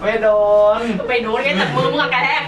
ไม่โดน ไปโดนกันจากมือมึงอะกระแทก